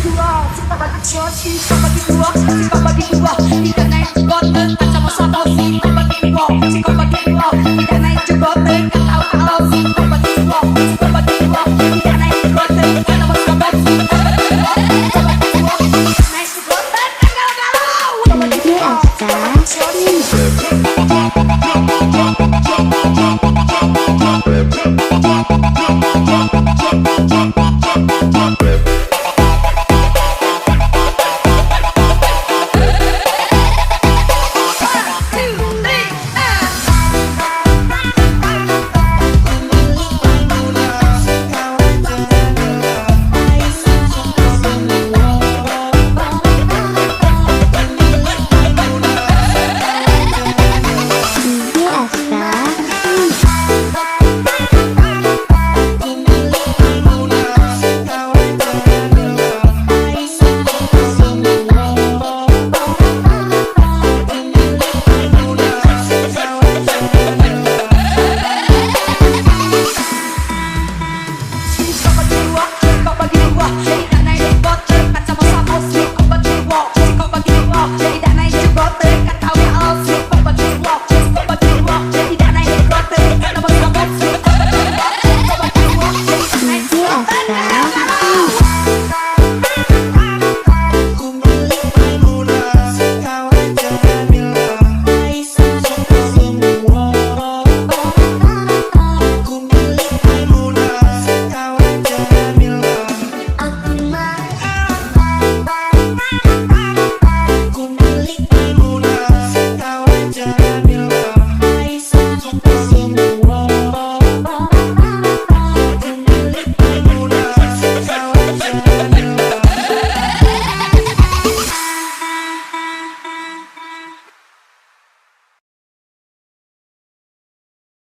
bagi dua, cinta bagi dua, cinta bagi dua, cinta bagi dua. Diwa, lay na nailibot Lay at sama-sama, sleep ang pag-iwa Sikaw pag-iwa, lay na